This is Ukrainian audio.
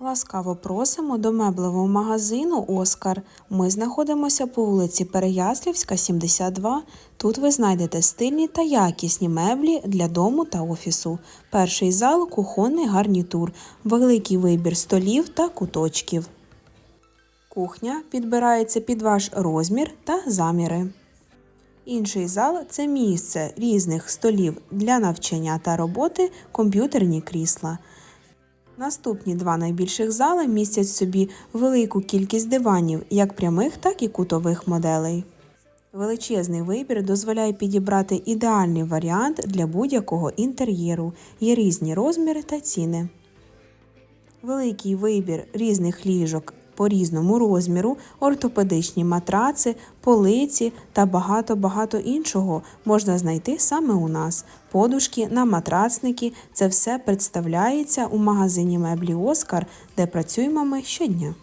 Ласкаво просимо до меблевого магазину Оскар. Ми знаходимося по вулиці Переяслівська, 72. Тут ви знайдете стильні та якісні меблі для дому та офісу. Перший зал кухонний гарнітур, великий вибір столів та куточків. Кухня підбирається під ваш розмір та заміри. Інший зал це місце різних столів для навчання та роботи, комп'ютерні крісла. Наступні два найбільших зали містять в собі велику кількість диванів, як прямих, так і кутових моделей. Величезний вибір дозволяє підібрати ідеальний варіант для будь-якого інтер'єру. Є різні розміри та ціни. Великий вибір різних ліжок по різному розміру, ортопедичні матраци, полиці та багато-багато іншого можна знайти саме у нас. Подушки на матрацники це все представляється у магазині меблі Оскар, де працюємо ми щодня.